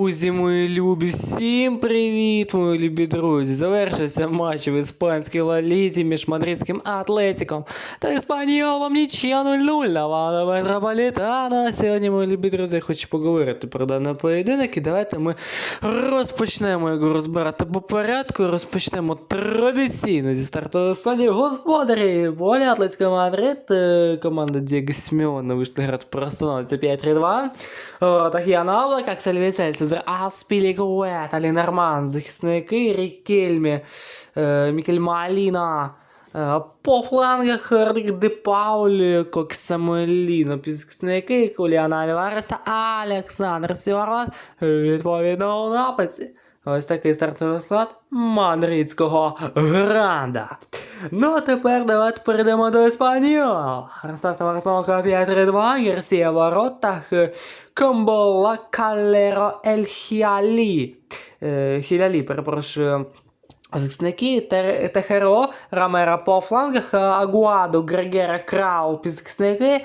Друзі, мої любі, всім привіт, мої любі друзі. Завершився матч в іспанській лалізі між мадридським атлетиком та іспаніолом нічия 0-0 на Вана Метрополітана. Сьогодні, мої любі друзі, я хочу поговорити про даний поєдинок. І давайте ми розпочнемо його розбирати по порядку. Розпочнемо традиційно зі стартового складів господарі. Полі Атлетська Мадрид. Е, Команда Дієго Сімеона вийшли грати просто 5-3-2. У воротах Ян Алла, як Сальвісель, Цезар Аспілігует, Алі Норман, захисники Рікельмі, е, Мікель Маліна, е, по флангах Родрік Де Паулі, Кок Самуеліно, захисники Куліана Альварес та Олександр Сьорла, відповідно у нападі. Ось такий стартовий склад мадридського гранда. Ну а тепер давайте перейдемо до Іспаніола. Стартова розстановка 5-3-2, Герсія в воротах, е, Комбола, Калеро, Ель Хіалі. Е, Хілялі, перепрошую. Захисники Техеро, Рамера по флангах, Агуадо, Грегера, Краул, захисники,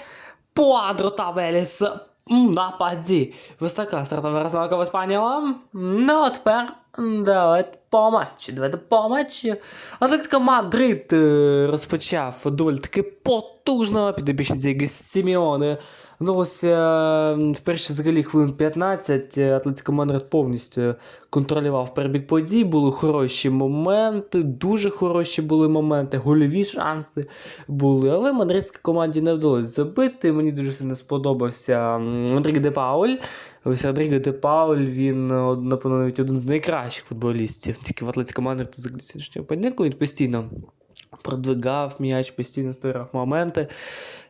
Пуадро та Веліс нападі. Ось така стартова розстановка в Іспаніола. Ну, а тепер давайте по матчі. Давайте по матчі. Атлетико Мадрид е, розпочав доволі таки потужно. Підопічні Дієго Сімеоне. Вдалося е, в перші взагалі хвилин 15 е, Атлетико Мадрид повністю контролював перебіг подій. Були хороші моменти, дуже хороші були моменти, гольові шанси були. Але мадридській команді не вдалося забити. Мені дуже сильно сподобався Родріго де Пауль. Ось Родріго де Пауль, він, е, напевно, навіть один з найкращих футболістів. Тільки в Атлетико Мадрид взагалі сьогоднішнього поєдинку він постійно продвигав м'яч, постійно створював моменти.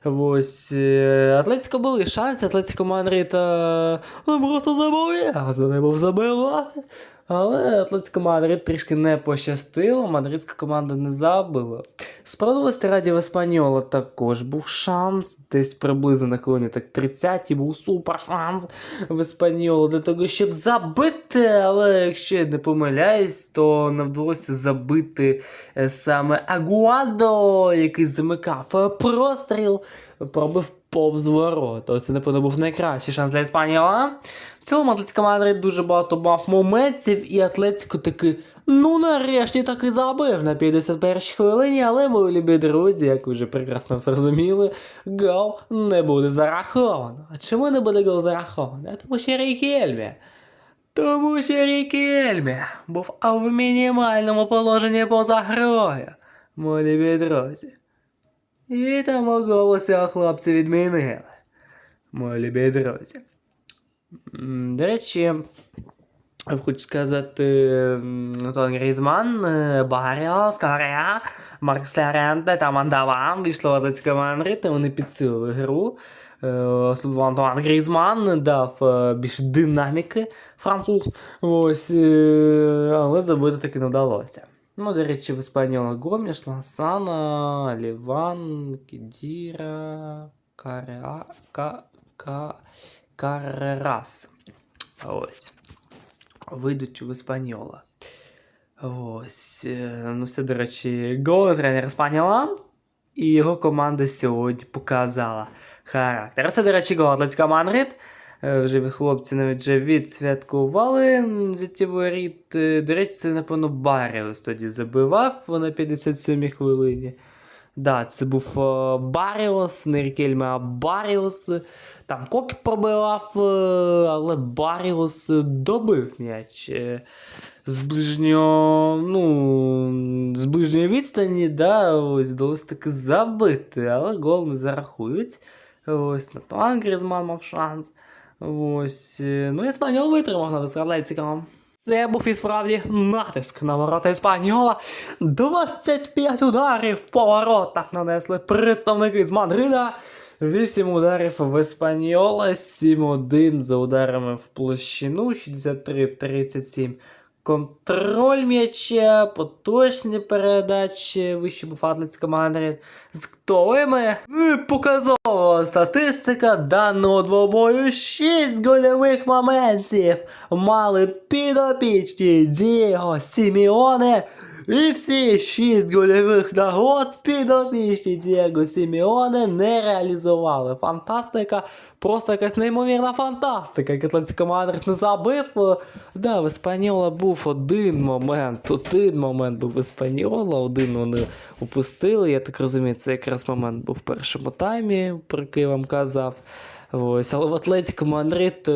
Ось е, Атлетико були шанси, Атлетико Мадрид просто ну, просто був забивати. Але Атлетико Мадрид трішки не пощастило, мадридська команда не забила. Справедливості раді в Еспаньола також був шанс, десь приблизно на хвилині так 30 був супер шанс в Еспаньола для того, щоб забити. Але якщо я не помиляюсь, то не вдалося забити е, саме Агуадо, який замикав е, простріл, пробив повз ворот. Ось це, напевно, був найкращий шанс для Іспаніола. В цілому Атлетико Мадрид дуже багато мав моментів, і Атлетико таки, ну нарешті таки забив на 51-й хвилині, але мої любі друзі, як ви вже прекрасно зрозуміли, гол не буде зараховано. А чому не буде гол зараховано? Тому що Рікельмі. Тому що Рікельмі був в мінімальному положенні поза грою, мої любі друзі. І тому голоса хлопці відмінили. Мої любі друзі. До речі, хочу сказати, Антон Грізман, е, Баріос, Корея, Маркс Ляренте та Мандаван вийшло в Атлетико Мадрид, і вони підсилили гру. Е, Особливо Антуан Грізман дав е, більш динаміки француз. Ось, е, але забити таки не вдалося. Ну, до речі, в Іспаньола Гоміш, Лансана, Ліван, Кідіра, Каря, Ка, Ка, Карерас. Ось. Вийдуть в Іспаньола. Ось. е, Ну, це, до речі, головний тренер Іспаньола. І його команда сьогодні показала характер. Це, до речі, гол Атлетико Мадрид. Е, Вже хлопці навіть вже відсвяткували воріт. Е, До речі, це, напевно, Баріус тоді забивав на 57-й хвилині. Да, це був е, Баріус, не Рікельме, а Баріус. Там Кок пробивав, е, але Баріус добив м'яч. Е, З ближнього, ну, з ближньої відстані, да, ось вдалося таки забити, але гол не зарахують. Ось Натан Грізман мав шанс. Ось. е, Ну, Іспаньол витримав над Атлетиком. Це був і справді натиск на ворота Іспаньола. 25 ударів по воротах нанесли представники з Мадрида. 8 ударів в Еспаньола, 7-1 за ударами в площину, 63-37 контроль м'яча, поточні передачі, вище був Атлетико Мадрид. З ктовими ну, показова статистика даного двобою 6 гольових моментів. Мали підопічні Дієго Сіміоне І всі шість гольових нагод підопічні Дієго Сіміоне не реалізували. Фантастика, просто якась неймовірна фантастика. Атлетико Мадрид не забив. Да, в Еспаньола був один момент. Один момент був в Еспаньола, один вони упустили. Я так розумію, це якраз момент був в першому таймі, про який я вам казав. Ось, але в Атлетико Мадрид е,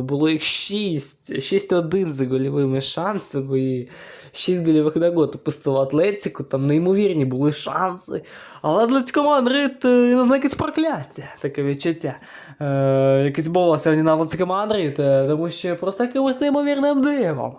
було їх 6. 6-1 за гольовими шансами. І 6 гольових нагод упустило Атлетику, там неймовірні були шанси. Але Атлетико Мадрид е, я не знаю, якесь прокляття, таке відчуття. Е, якесь було сьогодні на Атлетико Мадрид, е, тому що просто якимось неймовірним дивом.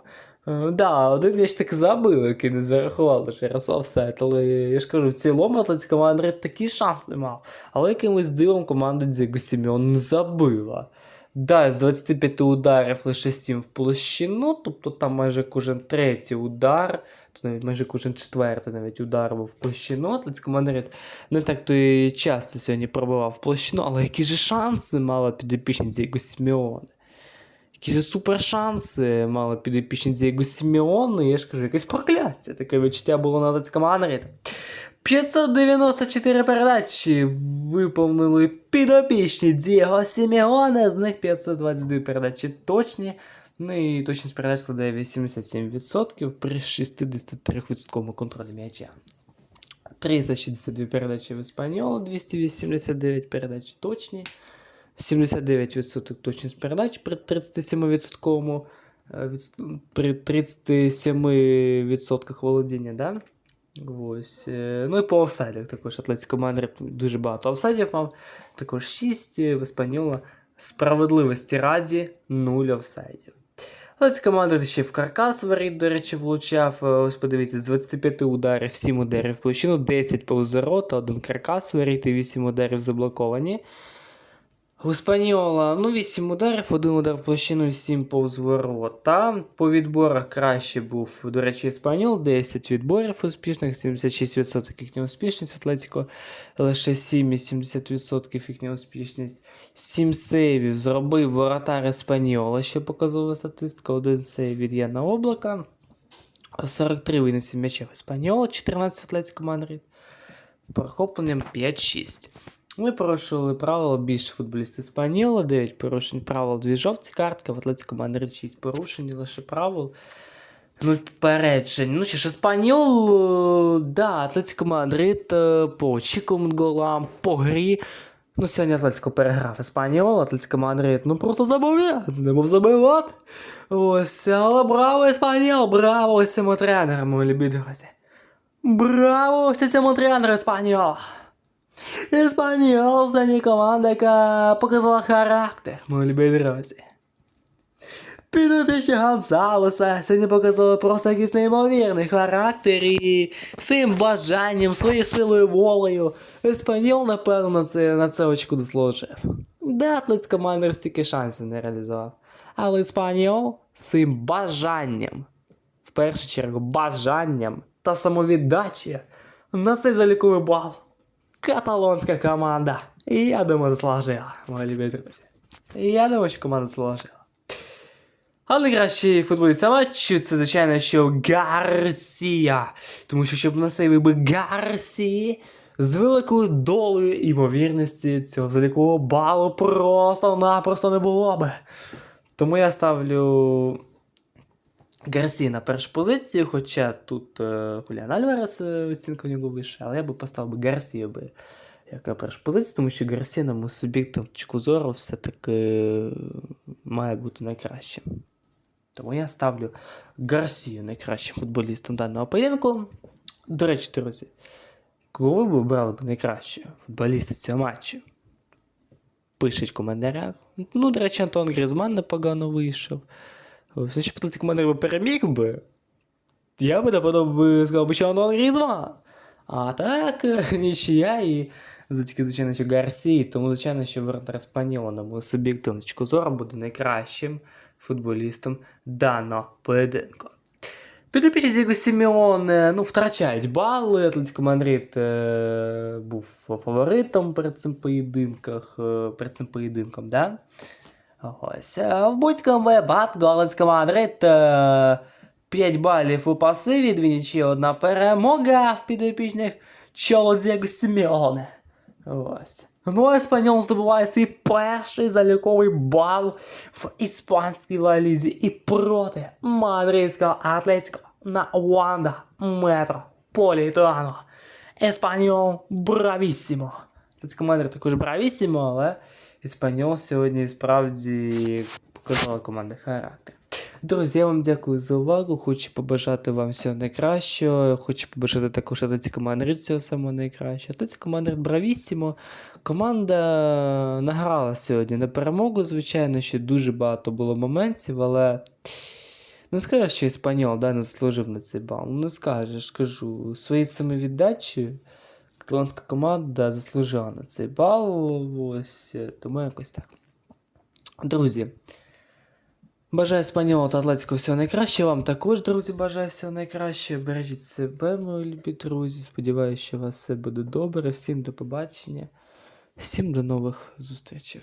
Е, Да, один м'яч так забив, який не зарахували через офсайт, але я ж кажу, в цілому Атлетико Мадрид такі шанси мав. Але якимось дивом команда Дієго Сімеон не забила. Да, з 25 ударів лише 7 в площину, тобто там майже кожен третій удар, то навіть майже кожен четвертий навіть удар був в площину. Атлетико Мадрид не так то і часто сьогодні пробивав в площину, але які ж шанси мала підопічні Дієго Сімеоне. Які ж супер шанси мали підопічні Дієго Сімеоне, я ж кажу, якесь прокляття. Таке відчуття було на Мадрид. 594 передачі виповнили підопічні Дієго Сімеоне, з них 522 передачі точні. Ну і точність передач складає 87% при 63% контролі м'яча. 362 передачі в Іспаньолу, 289 передач точні. 79% точність передач при 37% е, при 37% володіння, да? Ось. е, Ну і по офсайдах також Атлетико Мадрид дуже багато офсайдів мав. Також 6 в Іспаньола. Справедливості раді 0 офсайдів. Атлетико Мадрид ще в каркас воріт, до речі, влучав. Е, Ось подивіться, з 25 ударів 7 ударів в площину, 10 повз ворота, 1 каркас воріт і 8 ударів заблоковані. У Іспаньола, ну, 8 ударів, 1 удар в площину, 7 повз ворота. По відборах краще був, до речі, Іспаньол, 10 відборів успішних, 76% їхня успішність, Атлетико лише 7,70% їхня успішність. 7 сейвів зробив воротар Іспаньола, що показова статистика, один сейв від Яна Облака. 43 винесів м'яча в Іспаньола, 14 Атлетико Мадрид. Перехопленням 5-6. Ми порушили правила більше футболісти Іспаньола, 9 порушень правил, 2 жовті картки, в Атлетико Мадрид 6 порушень лише правил. Ну, попереджень. Ну, чи ж Іспаньол, е, да, Атлетико Мадрид е, по очікуваним голам, по грі. Ну, сьогодні Атлетико переграв Іспаньол, Атлетико Мадрид, ну просто забавляти, не мов забивати. Ось, але браво, Іспаньол, браво ось цьому тренеру, мої любі друзі. Браво ось цьому тренеру, Іспаньол. Іспаньол це не команда, яка показала характер, мої любі друзі. Підопічні Гонсалеса сьогодні показали просто якийсь неймовірний характер і своїм бажанням, своєю силою волею. Еспаньол, напевно, на це, на це очку дослужив. Да, Мадрид стільки шансів не реалізував. Але Еспаньол своїм бажанням, в першу чергу, бажанням та самовіддачі на цей заліковий бал. Каталонська команда. Я думаю, заслужила, мої любі друзі. Я думаю, що команда заслужила. А найкращий футболіст матчу це, звичайно, що Гарсія. Тому що щоб на себе би Гарсії з великою долею імовірності цього залікового балу просто-напросто не було би. Тому я ставлю Гарсі на першу позицію, хоча тут Хуліан Альварес е, оцінка в нього вище, але я би поставив би Гарсію би як на першу позицію, тому що Гарсі, на мою суб'єктивну зору, все-таки е, має бути найкращим. Тому я ставлю Гарсію найкращим футболістом даного поєдинку. До речі, друзі, кого ви обрали б найкраще футболіста цього матчу? Пишіть в коментарях. Ну, до речі, Антон Грізман непогано вийшов. Все, Атлетик командир би переміг би, я би напевно би сказав, що Антон Грізман. А так, нічия і тільки, звичайно, що Гарсі, тому, звичайно, що Вернер Спаньола, на мою суб'єктивну точку зору, буде найкращим футболістом даного поєдинку. Підопічні Діго Сімеон ну, втрачають бали. Атлетико Мадрид е, був фаворитом перед цим поєдинках, е, перед цим поєдинком, да? Ось. е, В будь-якому випадку Атлетико Мадрид е, 5 балів у пасиві, дві нічі, одна перемога в підопічних Чолодзєго Сімеоне. Ось. Ну, Еспаньол здобуває свій перший заліковий бал в іспанській Ла Лізі і проти мадридського Атлетико на Уанда Метрополітано. Еспаньол бравісімо. Атлетико Мадрид також бравісімо, але Еспаньол сьогодні справді показала команди характер. Друзі, я вам дякую за увагу. Хочу побажати вам всього найкращого. Хочу побажати також Атлетико Мадрид всього самого найкращого. Атлетико Мадрид бравісімо. Команда награла сьогодні на перемогу, звичайно, ще дуже багато було моментів, але не скажеш, що Іспаньол да, не заслужив на цей бал. Ну, не скажеш, кажу. Своєю самовіддачею каталонська команда заслужила на цей бал. Ось, е, тому якось так. Друзі. Бажаю спаніло та Атлетико всього найкращого. Вам також, друзі, бажаю всього найкращого. Бережіть себе, мої любі друзі. Сподіваюся, що у вас все буде добре. Всім до побачення. Всім до нових зустрічей.